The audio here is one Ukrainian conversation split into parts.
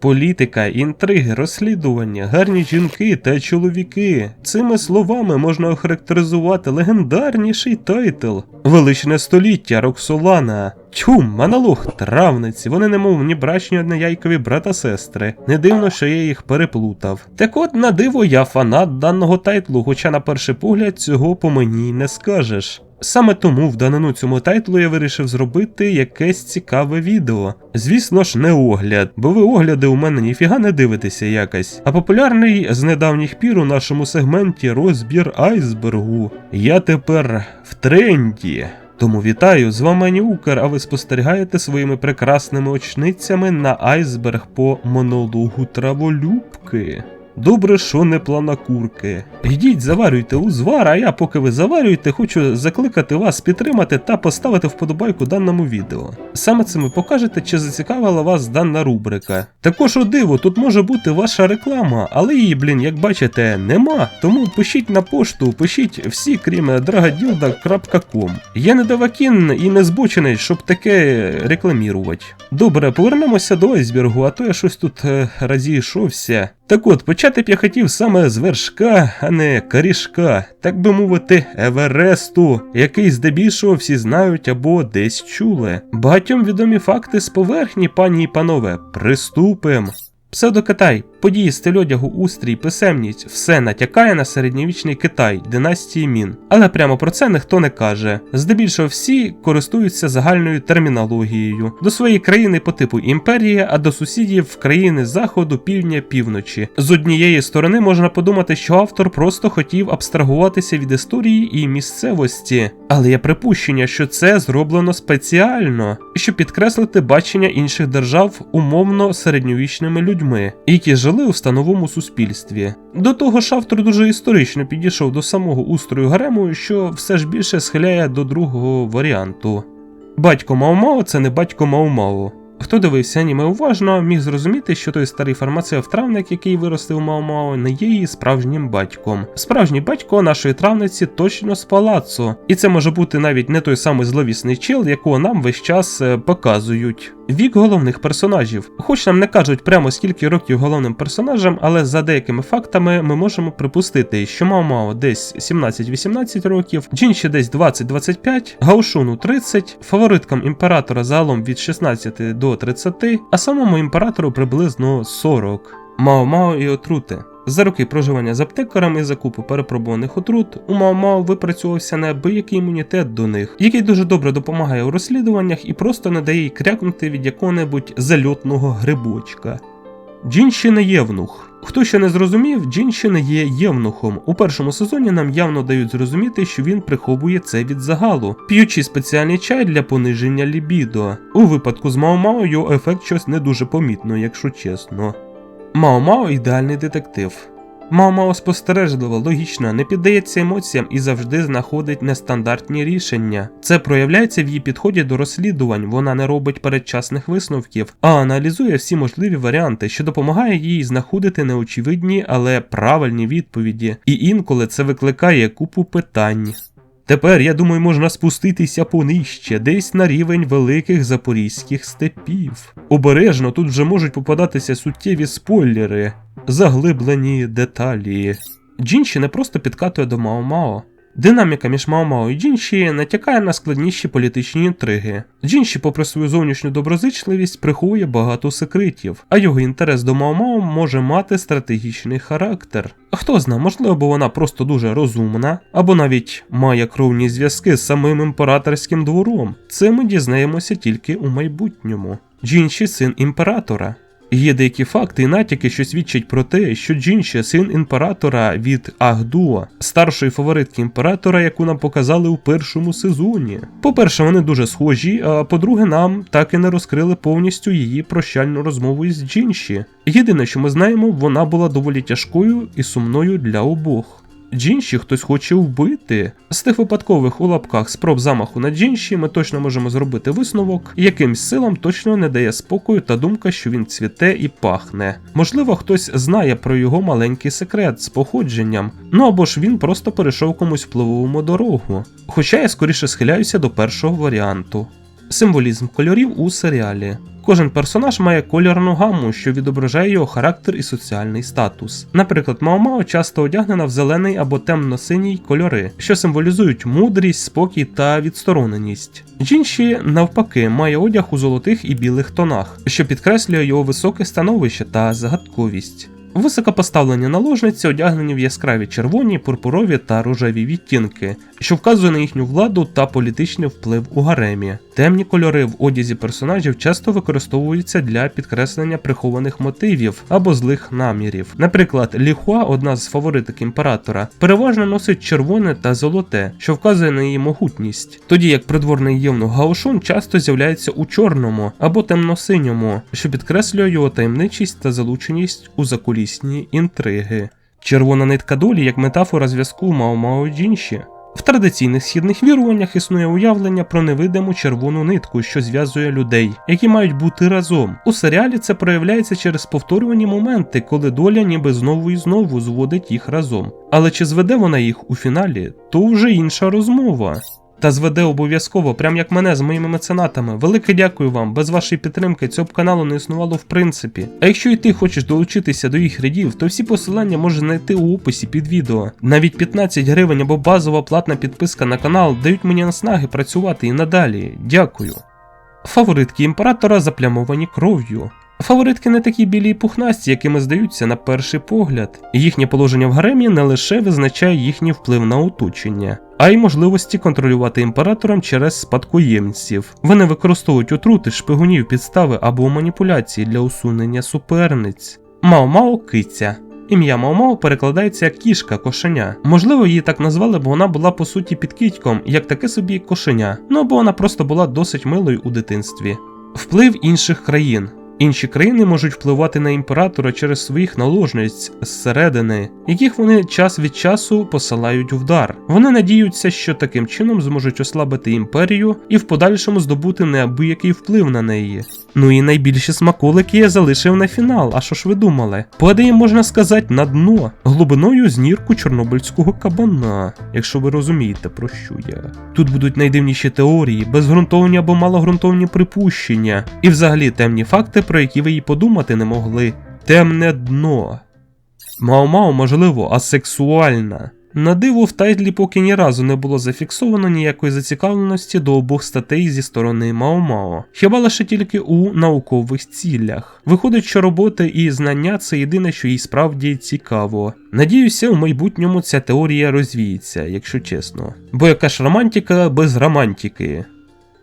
Політика, інтриги, розслідування, гарні жінки та чоловіки. Цими словами можна охарактеризувати легендарніший тайтл Величне століття Роксолана. Тьху, монолог, травниці, вони немов ні брачні однояйкові брата-сестри. Не дивно, що я їх переплутав. Так от, на диво, я фанат даного тайтлу, хоча на перший погляд цього по мені не скажеш. Саме тому в данину цьому тайтлу я вирішив зробити якесь цікаве відео. Звісно ж, не огляд, бо ви огляди у мене ніфіга не дивитеся якось. А популярний з недавніх пір у нашому сегменті розбір айсбергу. Я тепер в тренді. Тому вітаю, з вами Аніукер, а ви спостерігаєте своїми прекрасними очницями на айсберг по монологу траволюбки. Добре, що не плана курки. Йдіть, заварюйте узвар, а я, поки ви заварюєте, хочу закликати вас підтримати та поставити вподобайку даному відео. Саме цим ви покажете, чи зацікавила вас дана рубрика. Також о диво, тут може бути ваша реклама, але її, блін, як бачите, нема. Тому пишіть на пошту, пишіть всі, крім dragadilda.com. Я не давакін і не збочений, щоб таке рекламірувати. Добре, повернемося до айсбергу, а то я щось тут е, розійшовся. Так от, почати б я хотів саме з вершка, а не корішка, так би мовити, Евересту, який здебільшого всі знають або десь чули. Багатьом відомі факти з поверхні, пані і панове, приступим. Псевдокитай, події стиль одягу, устрій, писемність, все натякає на середньовічний Китай, династії Мін. Але прямо про це ніхто не каже. Здебільшого всі користуються загальною термінологією до своєї країни по типу імперія, а до сусідів країни заходу, півдня, півночі. З однієї сторони можна подумати, що автор просто хотів абстрагуватися від історії і місцевості, але є припущення, що це зроблено спеціально, щоб підкреслити бачення інших держав умовно середньовічними людьми, які жили у становому суспільстві. До того ж, автор дуже історично підійшов до самого устрою гарему, що все ж більше схиляє до другого варіанту. Батько Мао-Мао – це не батько Мао-Мао. Хто дивився аніме уважно, міг зрозуміти, що той старий фармацевт-травник, який виростив Мао-Мао, не є її справжнім батьком. Справжній батько нашої травниці точно з палацу, і це може бути навіть не той самий зловісний чел, якого нам весь час е, показують. Вік головних персонажів. Хоч нам не кажуть прямо скільки років головним персонажам, але за деякими фактами ми можемо припустити, що Мао-Мао десь 17-18 років, Джінші десь 20-25, Гаушуну 30, фавориткам імператора загалом від 16 до 30, а самому імператору приблизно 40. Мао-Мао і отрути. За роки проживання з аптекарами і закупу перепробуваних отрут у Мао-Мао випрацьовувався неабиякий імунітет до них, який дуже добре допомагає у розслідуваннях і просто не дає їй крякнути від якого-небудь зальотного грибочка. Джінші не євнух. Хто ще не зрозумів, Джінші є євнухом. У першому сезоні нам явно дають зрозуміти, що він приховує це від загалу, п'ючи спеціальний чай для пониження лібідо. У випадку з Мао-Мао його ефект щось не дуже помітно, якщо чесно. Мао-Мао ідеальний детектив. Мао-Мао логічна, не піддається емоціям і завжди знаходить нестандартні рішення. Це проявляється в її підході до розслідувань, вона не робить передчасних висновків, а аналізує всі можливі варіанти, що допомагає їй знаходити неочевидні, але правильні відповіді. І інколи це викликає купу питань. Тепер, я думаю, можна спуститися понижче, десь на рівень великих запорізьких степів. Обережно тут вже можуть попадатися суттєві спойлери, заглиблені деталі. Джінші не просто підкатує до Мао-Мао. Динаміка між Мао-Мао і Джінші натякає на складніші політичні інтриги. Джінші, попри свою зовнішню доброзичливість, приховує багато секретів, а його інтерес до Мао-Мао може мати стратегічний характер. А хто зна, можливо, бо вона просто дуже розумна, або навіть має кровні зв'язки з самим імператорським двором. Це ми дізнаємося тільки у майбутньому. Джінші син імператора. Є деякі факти і натяки, що свідчать про те, що Джінші син імператора від Ахдуа, старшої фаворитки імператора, яку нам показали у першому сезоні. По-перше, вони дуже схожі, а по-друге, нам так і не розкрили повністю її прощальну розмову із Джінші. Єдине, що ми знаємо, вона була доволі тяжкою і сумною для обох. Джінші хтось хоче вбити. З тих випадкових у лапках спроб замаху на Джінші ми точно можемо зробити висновок, якимсь силам точно не дає спокою та думка, що він цвіте і пахне. Можливо, хтось знає про його маленький секрет з походженням, ну або ж він просто перейшов комусь впливовому дорогу. Хоча я скоріше схиляюся до першого варіанту. Символізм кольорів у серіалі. Кожен персонаж має кольорну гаму, що відображає його характер і соціальний статус. Наприклад, Мао-Мао часто одягнена в зелений або темно-синій кольори, що символізують мудрість, спокій та відстороненість. Джінші, навпаки, має одяг у золотих і білих тонах, що підкреслює його високе становище та загадковість. Високопоставлені наложниці одягнені в яскраві червоні, пурпурові та рожеві відтінки, що вказує на їхню владу та політичний вплив у гаремі. Темні кольори в одязі персонажів часто використовуються для підкреслення прихованих мотивів або злих намірів. Наприклад, Ліхуа, одна з фавориток імператора, переважно носить червоне та золоте, що вказує на її могутність, тоді як придворний євнух Гаошун часто з'являється у чорному або темно-синьому, що підкреслює його таємничість та залученість у закулісні інтриги. Червона нитка долі як метафора зв'язку Мао-Мао Джінші. В традиційних східних віруваннях існує уявлення про невидиму червону нитку, що зв'язує людей, які мають бути разом. У серіалі це проявляється через повторювані моменти, коли доля ніби знову і знову зводить їх разом. Але чи зведе вона їх у фіналі, то вже інша розмова. Та зведе обов'язково, прям як мене з моїми меценатами. Велике дякую вам. Без вашої підтримки цього б каналу не існувало в принципі. А якщо і ти хочеш долучитися до їх рядів, то всі посилання можеш знайти у описі під відео. Навіть 15 гривень або базова платна підписка на канал дають мені наснаги працювати і надалі. Дякую. Фаворитки імператора заплямовані кров'ю. Фаворитки не такі білі й пухнасті, якими здаються на перший погляд. Їхнє положення в гаремі не лише визначає їхній вплив на оточення, а й можливості контролювати імператором через спадкоємців. Вони використовують отрути, шпигунів, підстави або маніпуляції для усунення суперниць. Мао-Мао киця. Ім'я Мао-Мао перекладається як кішка, кошеня. Можливо, її так назвали, бо вона була по суті підкітьком, як таке собі кошеня. Ну або вона просто була досить милою у дитинстві. Вплив інших країн. Інші країни можуть впливати на імператора через своїх наложниць зсередини, яких вони час від часу посилають в дар. Вони надіються, що таким чином зможуть ослабити імперію і в подальшому здобути неабиякий вплив на неї. Ну і найбільші смаколики я залишив на фінал, а що ж ви думали? Падає, можна сказати, на дно, глибиною з нірку чорнобильського кабана, якщо ви розумієте, про що я. Тут будуть найдивніші теорії, безґрунтовні або малогрунтовні припущення, і взагалі темні факти, про які ви й подумати не могли. Темне дно. Мао-Мао, можливо, асексуальна. На диво в тайтлі поки ні разу не було зафіксовано ніякої зацікавленості до обох статей зі сторони Мао-Мао, хіба лише тільки у наукових цілях. Виходить, що роботи і знання це єдине, що їй справді цікаво. Надіюся, у майбутньому ця теорія розвіється, якщо чесно. Бо яка ж романтика без романтики?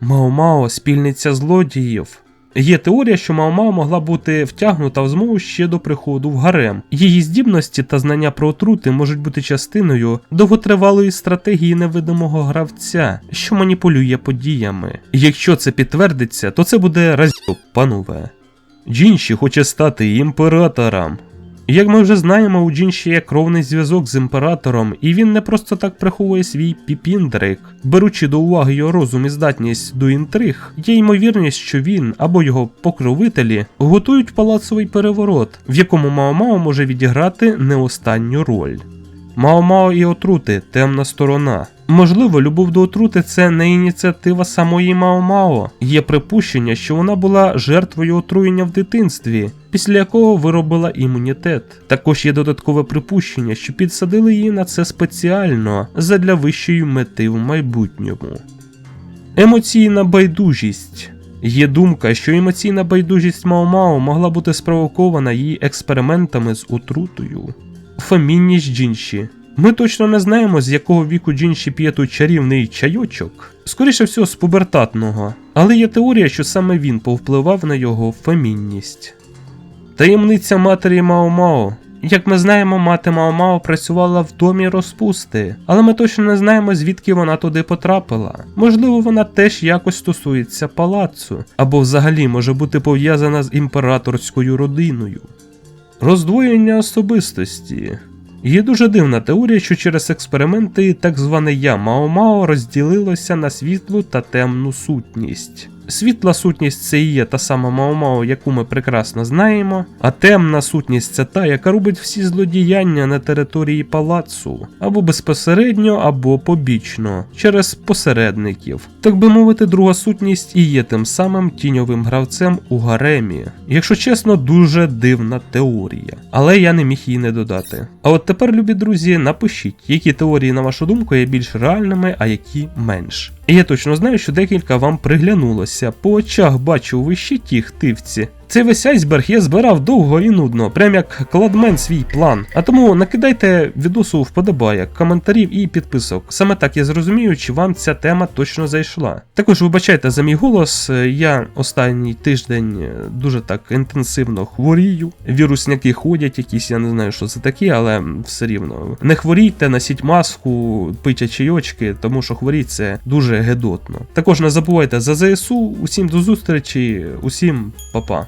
Мао-Мао спільниця злодіїв. Є теорія, що Мао-Мао могла бути втягнута в змову ще до приходу в гарем. Її здібності та знання про отрути можуть бути частиною довготривалої стратегії невидимого гравця, що маніпулює подіями. Якщо це підтвердиться, то це буде разьоб, панове. Джінші хоче стати імператором. Як ми вже знаємо, у Джінші є кровний зв'язок з імператором, і він не просто так приховує свій піпіндрик. Беручи до уваги його розум і здатність до інтриг, є ймовірність, що він або його покровителі готують палацовий переворот, в якому Мао-Мао може відіграти не останню роль. Мао-Мао і отрути темна сторона. Можливо, любов до отрути це не ініціатива самої Мао-Мао. Є припущення, що вона була жертвою отруєння в дитинстві, після якого виробила імунітет. Також є додаткове припущення, що підсадили її на це спеціально задля вищої мети в майбутньому. Емоційна байдужість. Є думка, що емоційна байдужість Мао-Мао могла бути спровокована її експериментами з отрутою. Фемінність Джінші. Ми точно не знаємо, з якого віку Джінші п'є той чарівний чайочок. Скоріше всього, з пубертатного, але є теорія, що саме він повпливав на його фемінність. Таємниця матері Мао-Мао. Як ми знаємо, мати Мао-Мао працювала в домі розпусти, але ми точно не знаємо, звідки вона туди потрапила. Можливо, вона теж якось стосується палацу, або взагалі може бути пов'язана з імператорською родиною. Роздвоєння особистості. Є дуже дивна теорія, що через експерименти так зване я Мао-Мао розділилося на світлу та темну сутність. Світла сутність це і є та сама Мао-Мао, яку ми прекрасно знаємо, а темна сутність це та, яка робить всі злодіяння на території палацу, або безпосередньо, або побічно, через посередників. Так би мовити, друга сутність і є тим самим тіньовим гравцем у гаремі. Якщо чесно, дуже дивна теорія, але я не міг її не додати. А от тепер, любі друзі, напишіть, які теорії, на вашу думку, є більш реальними, а які менш. І я точно знаю, що декілька вам приглянулося. По очах бачу ви ще хтивці. Цей весь айсберг я збирав довго і нудно, прям як кладмен свій план. А тому накидайте відосу вподобайок, коментарів і підписок. Саме так я зрозумію, чи вам ця тема точно зайшла. Також вибачайте за мій голос. Я останній тиждень е, дуже так інтенсивно хворію. Вірусняки ходять, якісь, я не знаю, що це таке, але все рівно. Не хворійте, носіть маску, пийте чайочки, тому що хворіть це дуже гедотно. Також не забувайте за ЗСУ. Усім до зустрічі, усім па-па.